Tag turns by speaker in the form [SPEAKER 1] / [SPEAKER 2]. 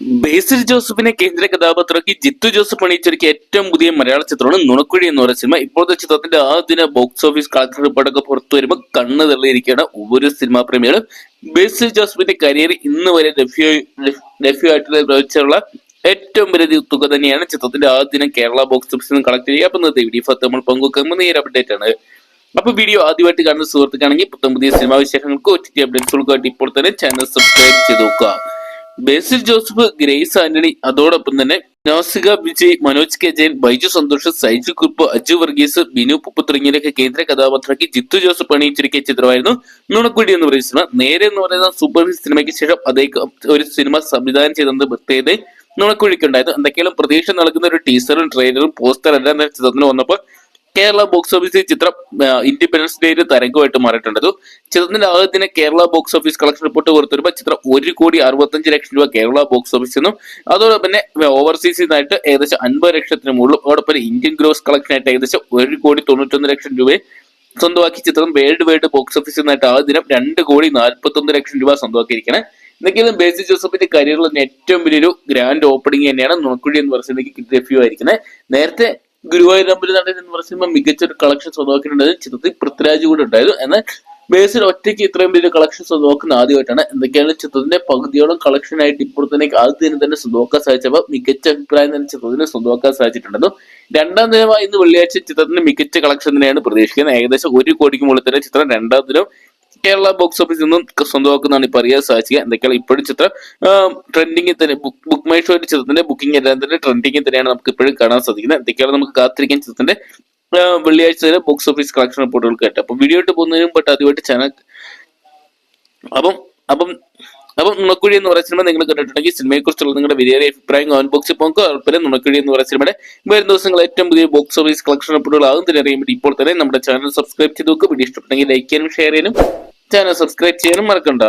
[SPEAKER 1] ബേസിൽ ജോസഫിനെ കേന്ദ്ര കഥാപാത്രമാക്കി ജിത്തു ജോസഫ് അണിയിച്ചൊരുക്കിയ ഏറ്റവും പുതിയ മലയാള ചിത്രമാണ് നുണക്കുഴി എന്ന് പറയുന്ന സിനിമ. ഇപ്പോഴത്തെ ചിത്രത്തിന്റെ ആദ്യ ബോക്സ് ഓഫീസ് കളക്ടർ റിപ്പോർട്ടൊക്കെ പുറത്തു വരുമ്പോൾ കണ്ണ് തള്ളിയിരിക്കുകയാണ് ഒരു സിനിമാ പ്രേമികളും. ബേസിൽ ജോസഫിന്റെ കരിയർ ഇന്ന് വരെ ലഭ്യ ലഭ്യ പ്രവചിച്ചുള്ള ഏറ്റവും വലിയ തുക തന്നെയാണ് ചിത്രത്തിന്റെ ആദ്യ കേരള ബോക്സ് ഓഫീസിൽ നിന്ന് കളക്ട് ചെയ്യുക. അപ്പൊ ഇന്നത്തെ വീഡിയോ നമ്മൾ പങ്കുവെക്കുന്ന നേരെ അപ്ഡേറ്റ് ആണ്. അപ്പൊ വീഡിയോ ആദ്യമായിട്ട് കാണുന്ന സുഹൃത്തുക്കാണെങ്കിൽ പുത്തം പുതിയ സിനിമാ വിശേഷങ്ങൾക്ക് ഒ ടി ടി ഇപ്പോൾ തന്നെ ചാനൽ സബ്സ്ക്രൈബ് ചെയ്ത് നോക്കുക. ബേസിൽ ജോസഫ് ഗ്രേസ് ആന്റണി അതോടൊപ്പം തന്നെ നോസിക വിജയ് മനോജ് കെ. ജയൻ ബൈജു സന്തോഷ് സൈജു കുർപ്പ് അജു വർഗീസ് ബിനു പുപ്പ് തുടങ്ങിയവരൊക്കെ കേന്ദ്ര കഥാപാത്രമാക്കി ജിത്തു ജോസഫ് അണിയിച്ചിരിക്കിയ ചിത്രമായിരുന്നു. നുണക്കുടി എന്ന് പറയുന്ന സിനിമ. നേരെ എന്ന് പറയുന്ന സൂപ്പർ ഹിറ്റ് സിനിമയ്ക്ക് ശേഷം അദ്ദേഹം ഒരു സിനിമ സംവിധാനം ചെയ്തത് പ്രത്യേകത നുണക്കുഴിക്കുണ്ടായിരുന്നു എന്തൊക്കെയാലും പ്രതീക്ഷ നൽകുന്ന ഒരു ടീസറും ട്രെയിലറും പോസ്റ്ററും എല്ലാം ചിത്രത്തിന് വന്നപ്പോൾ കേരള ബോക്സ് ഓഫീസിൽ ചിത്രം ഇൻഡിപെൻഡൻസ് ഡേയിൽ തരംഗമായിട്ട് മാറിയിട്ടുണ്ട്. ചിത്രത്തിന്റെ ആദ്യത്തിന് Kerala box office collection report പുറത്തുവരുമ്പോൾ ചിത്രം ഒരു കോടി അറുപത്തഞ്ച് ലക്ഷം രൂപ കേരള ബോക്സ് ഓഫീസിൽ നിന്നും അതോടൊപ്പം തന്നെ ഓവർസീസിൽ നിന്നായിട്ട് ഏകദേശം അൻപത് ലക്ഷത്തിന് മുകളിലും അതോടൊപ്പം ഇന്ത്യൻ ഗ്രോസ് കളക്ഷൻ ആയിട്ട് ഏകദേശം ഒരു കോടി തൊണ്ണൂറ്റൊന്ന് ലക്ഷം രൂപയെ സ്വന്തമാക്കി ചിത്രം വേൾഡ് വൈഡ് ബോക്സ് ഓഫീസിൽ നിന്നായിട്ട് ആദ്യ ദിനം രണ്ട് കോടി നാൽപ്പത്തൊന്ന് ലക്ഷം രൂപ സ്വന്തമാക്കിയിരിക്കണേ എന്തെങ്കിലും ബേസി ജോസഫിന്റെ കരിയറിൽ ഏറ്റവും വലിയൊരു ഗ്രാൻഡ് ഓപ്പണിംഗ് തന്നെയാണ് നുണക്കുഴി എന്ന് പറയുന്നത് ലഭ്യമായിരിക്കുന്നത് ആയിരിക്കുന്നത്. നേരത്തെ ഗുരുവായൂർ അമ്പലം എന്ന് പറയുമ്പോൾ മികച്ച ഒരു കളക്ഷൻ സ്വന്തമാക്കിയിട്ടുണ്ട്. ചിത്രത്തിൽ പൃഥ്വിരാജ് കൂടെ ഉണ്ടായിരുന്നു. എന്നാൽ ബേസിൽ ഒറ്റയ്ക്ക് ഇത്രയും വലിയ കളക്ഷൻ സ്വന്തമാക്കുന്ന ആദ്യമായിട്ടാണ്. എന്തൊക്കെയാണ് ചിത്രത്തിന്റെ പകുതിയോളം കളക്ഷൻ ആയിട്ട് ഇപ്പോൾ തന്നെ ആദ്യം തന്നെ സ്വന്തമാക്കാൻ സാധിച്ചപ്പോൾ മികച്ച അഭിപ്രായം തന്നെ ചിത്രത്തിന് സ്വന്തമാക്കാൻ സാധിച്ചിട്ടുണ്ടെന്നും രണ്ടാം ദിനമായി ഇന്ന് വെള്ളിയാഴ്ച ചിത്രത്തിന്റെ മികച്ച കളക്ഷൻ തന്നെയാണ് പ്രതീക്ഷിക്കുന്നത്. ഏകദേശം ഒരു കോടിക്ക് മുകളിൽ തന്നെ ചിത്രം രണ്ടാം ദിനം കേരള ബോക്സ് ഓഫീസിൽ നിന്നും സ്വന്തമാക്കുന്നതാണ് ഇപ്പൊ അറിയാൻ സാധിക്കുക എന്തൊക്കെയാണ് ഇപ്പോഴും ചിത്രം? ട്രെൻഡിങ്ങിൽ തന്നെ ബുക്ക് മൈ ഷോ ചിത്രത്തിന്റെ ബുക്കിംഗ് എല്ലാം തന്നെ ട്രെൻഡിങ്ങിൽ തന്നെയാണ് നമുക്ക് ഇപ്പോഴും കാണാൻ സാധിക്കുന്നത്. എന്തൊക്കെയാണ് നമുക്ക് കാത്തിരിക്കാൻ ചിത്രത്തിന്റെ വെള്ളിയാഴ്ച തന്നെ ബോക്സ് ഓഫീസ് കളക്ഷൻ റിപ്പോർട്ടുകൾ കേട്ടോ. അപ്പൊ വീഡിയോ ഇട്ട് പോകുന്നതിനും ബട്ട് ആദ്യമായിട്ട് ചാനൽ അപ്പം അപ്പം അപ്പം നുണക്കുഴി എന്ന് പറയുന്ന സിനിമ നിങ്ങൾ കണ്ടിട്ടുണ്ടെങ്കിൽ സിനിമയെ കുറിച്ചുള്ള നിങ്ങളുടെ വലിയ അഭിപ്രായം കമന്റ് ബോക്സിൽ പോകുക. അതുപോലെ നുണക്കുഴി എന്ന് പറയുന്ന സിനിമയുടെ വരും ദിവസങ്ങൾ ഏറ്റവും പുതിയ ബോക്സ് ഓഫീസ് കളക്ഷൻ റിപ്പോർട്ടുകൾ ആകും. തന്നെ അറിയാൻ വേണ്ടി ഇപ്പോൾ തന്നെ നമ്മുടെ ചാനൽ സബ്സ്ക്രൈബ് ചെയ്ത് നോക്കുക വീഡിയോ ഇഷ്ടപ്പെട്ടെങ്കിൽ ലൈക്ക് ചെയ്യാനും ഷെയർ ചെയ്യാനും. ചാനൽ സബ്സ്ക്രൈബ് ചെയ്യാനും മറക്കണ്ട.